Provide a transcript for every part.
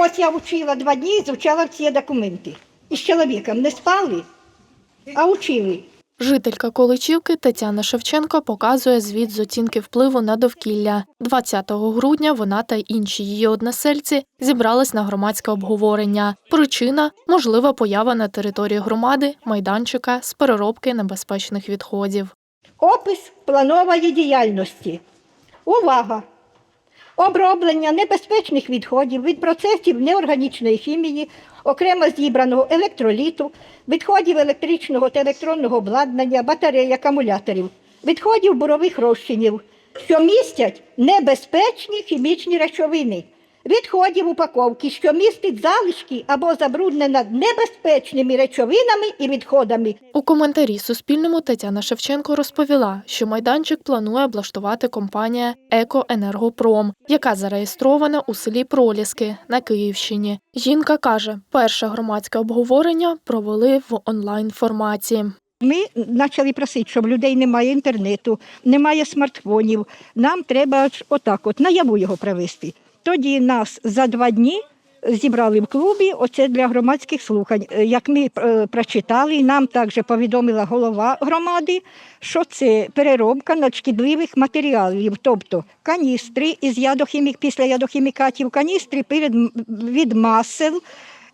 Ось я вчила два дні, звучала ці документи. І з чоловіком не спали, а учили. Жителька Количівки Тетяна Шевченко показує звіт з оцінки впливу на довкілля. 20 грудня вона та інші її односельці зібрались на громадське обговорення. Причина можлива поява на території громади майданчика з переробки небезпечних відходів. Опис планової діяльності. Увага! Оброблення небезпечних відходів від процесів неорганічної хімії, окремо зібраного електроліту, відходів електричного та електронного обладнання, батарей, акумуляторів, відходів бурових розчинів, що містять небезпечні хімічні речовини, відходів упаковки, що містить залишки або забруднена небезпечними речовинами і відходами, У коментарі Суспільному Тетяна Шевченко розповіла, що майданчик планує облаштувати компанія «Екоенергопром», яка зареєстрована у селі Проліски на Київщині. Жінка каже, перше громадське обговорення провели в онлайн форматі. Ми почали просити, щоб людей немає інтернету, немає смартфонів. Нам треба отак, от наяву його провести. Тоді нас за два дні зібрали в клубі. Оце для громадських слухань. Е, Як ми е, прочитали, нам також повідомила голова громади, що це переробка надшкідливих матеріалів, тобто каністри із ядохімік, після ядохімікатів, каністри перед від масел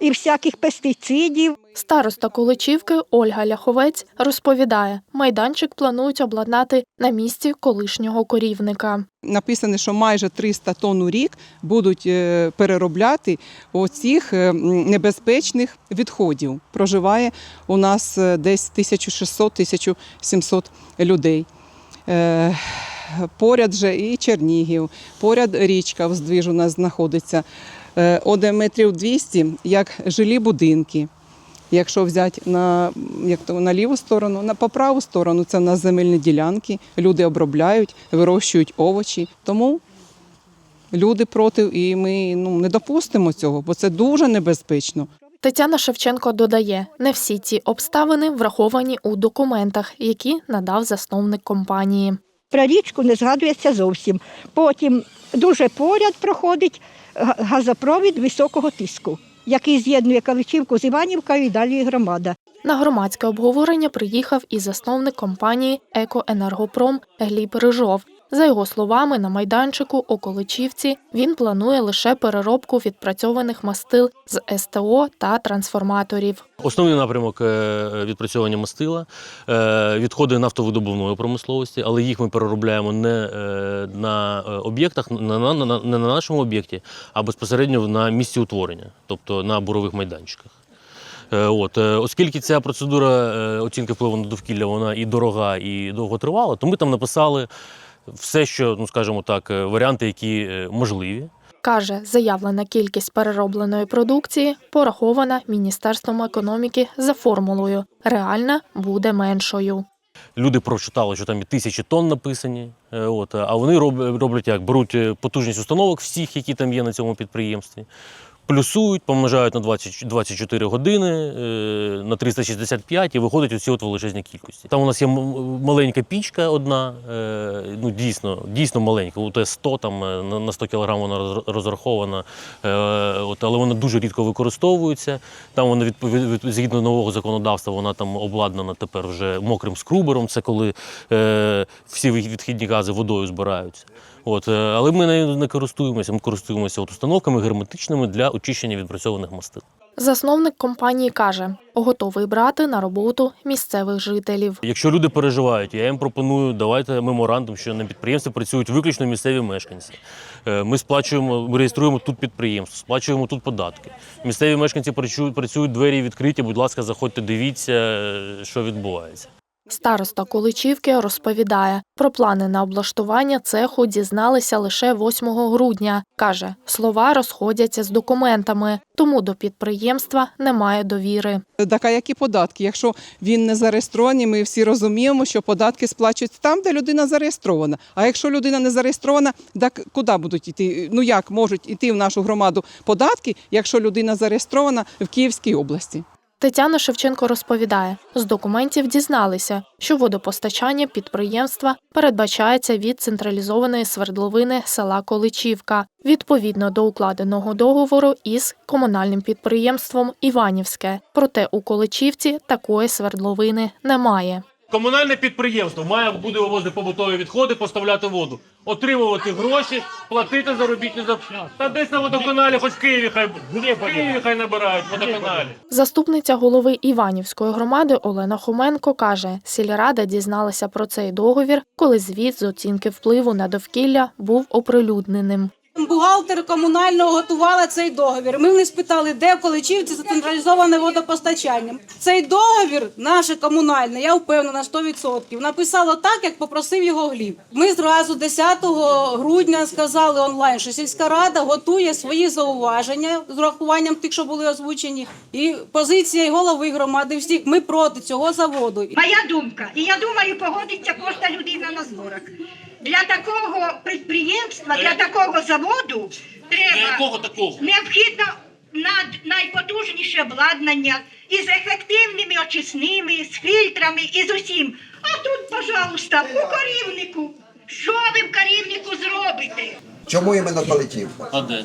і всяких пестицидів. Староста Количівки Ольга Ляховець розповідає, майданчик планують обладнати на місці колишнього корівника. Написано, що майже 300 тонн у рік будуть е, переробляти оцих е, небезпечних відходів. Проживає у нас е, десь 1600-1700 людей. Поряд же і Чернігів, поряд річка вздвіж у нас знаходиться. Е, Один метрів 200, як жилі будинки. Якщо взяти на, як то, на ліву сторону, на по праву сторону це в нас земельні ділянки, люди обробляють, вирощують овочі. Тому люди проти, і ми ну, не допустимо цього, бо це дуже небезпечно. Тетяна Шевченко додає, не всі ці обставини враховані у документах, які надав засновник компанії. Про річку не згадується зовсім. Потім дуже поряд проходить газопровід високого тиску, який з'єднує Каличівку з Іванівкою і далі громада. На громадське обговорення приїхав і засновник компанії «Екоенергопром» Гліб Рижов. За його словами, на майданчику у Количівці він планує лише переробку відпрацьованих мастил з СТО та трансформаторів. Основний напрямок е, відпрацьовування мастила, е, відходи нафтовидобувної промисловості, але їх ми переробляємо не е, на об'єктах, не на нашому об'єкті, а безпосередньо на місці утворення, тобто на бурових майданчиках. От, оскільки ця процедура оцінки впливу на довкілля вона і дорога, і довготривала, то ми там написали все, що, ну скажімо так, е, варіанти, які е, можливі. Каже, заявлена кількість переробленої продукції порахована Міністерством економіки за формулою. Реальна буде меншою. Люди прочитали, що там і тисячі тонн написані. е, От, а вони роблять як? Беруть потужність установок всіх, які там є на цьому підприємстві, плюсують, помножають на 20, 24 години, е, на 365 і виходить оці от величезні кількості. Там у нас є маленька пічка одна, е, ну дійсно, дійсно маленька, УТ-100, там е, на на 100 кг вона роз- розрахована, от, але вона дуже рідко використовується. Там вона згідно нового законодавства, вона там обладнана тепер вже мокрим скрубером. Це коли всі відхідні гази водою збираються. От, е, але ми нею не користуємося. Ми користуємося от установками герметичними для очищення відпрацьованих мастил. Засновник компанії каже, готовий брати на роботу місцевих жителів. Якщо люди переживають, я їм пропоную давайте меморандум, що на підприємстві працюють виключно місцеві мешканці. Е, Ми сплачуємо, ми реєструємо тут підприємство, сплачуємо тут податки. Місцеві мешканці працюють, працюють двері відкриті. Будь ласка, заходьте, дивіться, е, що відбувається. Староста Количівки розповідає, про плани на облаштування цеху дізналися лише 8 грудня. Каже, слова розходяться з документами, тому до підприємства немає довіри. Так а які податки? Якщо він не зареєстрований, ми всі розуміємо, що податки сплачують там, де людина зареєстрована. А якщо людина не зареєстрована, так куди будуть йти? Ну як можуть йти в нашу громаду податки, якщо людина зареєстрована в Київській області? Тетяна Шевченко розповідає, з документів дізналися, що водопостачання підприємства передбачається від централізованої свердловини села Количівка відповідно до укладеного договору із комунальним підприємством Іванівське. Проте у Количівці такої свердловини немає. Комунальне підприємство має буде вивозити побутові відходи, поставляти воду, отримувати гроші, платити заробітні за Та десь на водоканалі, хоч в Києві хай в Києві хай набирають водоканалі. Заступниця голови Іванівської громади Олена Хоменко каже, сільрада дізналася про цей договір, коли звіт з оцінки впливу на довкілля був оприлюдненим. Бухгалтер комунального готувала цей договір. Ми в них спитали, де в Количівці централізоване водопостачання. Цей договір, наше комунальне, я впевнена 100%, написало так, як попросив його глів. Ми зразу 10 грудня сказали онлайн, що сільська рада готує свої зауваження з урахуванням тих, що були озвучені, і позиція і голови громади всіх. Ми проти цього заводу. Моя думка, і я думаю, погодиться кожна людина на зборах. Для такого підприємства, для такого заводу треба якого такого? необхідно над найпотужніше обладнання із ефективними очисними, з фільтрами і з усім. А тут, пожалуйста, у корівнику. Що ви в корівнику зробите? Чому іменно Колетівка? А де?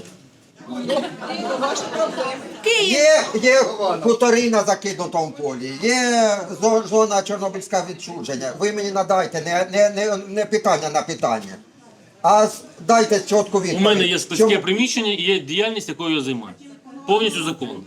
Є, є хутори на закинутому полі, є зона Чорнобильська відчуження. Ви мені надайте не, не, не, не питання на питання, а с- дайте чітку відповідь. У мене є Чому- приміщення і є діяльність, якою я займаюся. Повністю законно.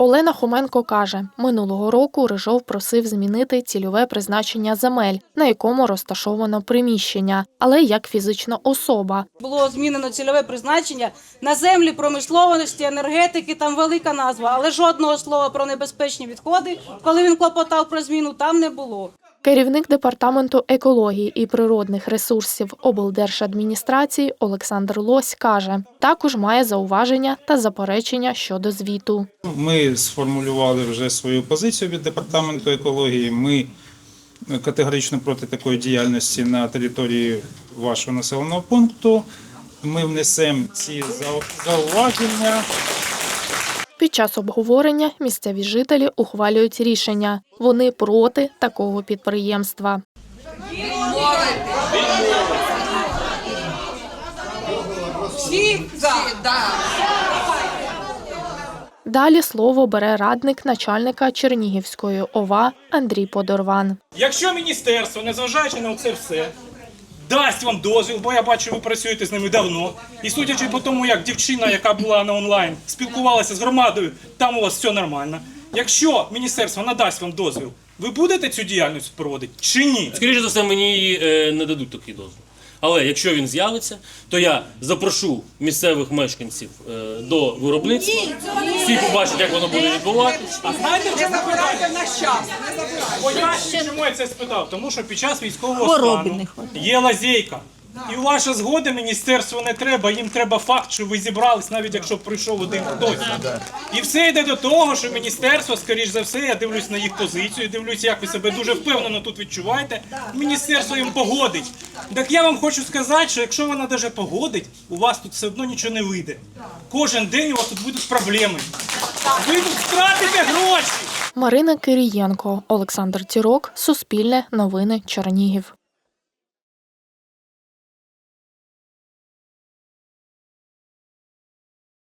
Олена Хоменко каже, минулого року Рижов просив змінити цільове призначення земель, на якому розташовано приміщення, але як фізична особа. Було змінено цільове призначення на землі промисловості, енергетики, там велика назва, але жодного слова про небезпечні відходи, коли він клопотав про зміну, там не було. Керівник департаменту екології і природних ресурсів облдержадміністрації Олександр Лось каже, також має зауваження та заперечення щодо звіту. Ми сформулювали вже свою позицію від департаменту екології. Ми категорично проти такої діяльності на території вашого населеного пункту. Ми внесемо ці зауваження. Під час обговорення місцеві жителі ухвалюють рішення. Вони проти такого підприємства. Далі слово бере радник начальника Чернігівської ОВА Андрій Подорван. Якщо міністерство, незважаючи на це все, дасть вам дозвіл, бо я бачу, ви працюєте з ними давно, і судячи по тому, як дівчина, яка була на онлайн, спілкувалася з громадою, там у вас все нормально. Якщо міністерство надасть вам дозвіл, ви будете цю діяльність проводити чи ні? Скоріше за все, мені е, не дадуть такий дозвіл. Але якщо він з'явиться, то я запрошу місцевих мешканців е, до виробництва. Всі побачать, як воно буде відбуватися. А знаєте, в чому питання? Поясню, чому я це спитав? Тому що під час військового стану є лазейка. І ваша згода міністерству не треба, їм треба факт, що ви зібрались, навіть якщо прийшов один хтось. І все йде до того, що міністерство, скоріш за все, я дивлюсь на їх позицію, дивлюсь, як ви себе дуже впевнено тут відчуваєте. Міністерство їм погодить. Так я вам хочу сказати, що якщо вона навіть погодить, у вас тут все одно нічого не вийде. Кожен день у вас тут будуть проблеми. Ви тут втратите гроші. Марина Кирієнко, Олександр Тірок, Суспільне, Новини, Чернігів.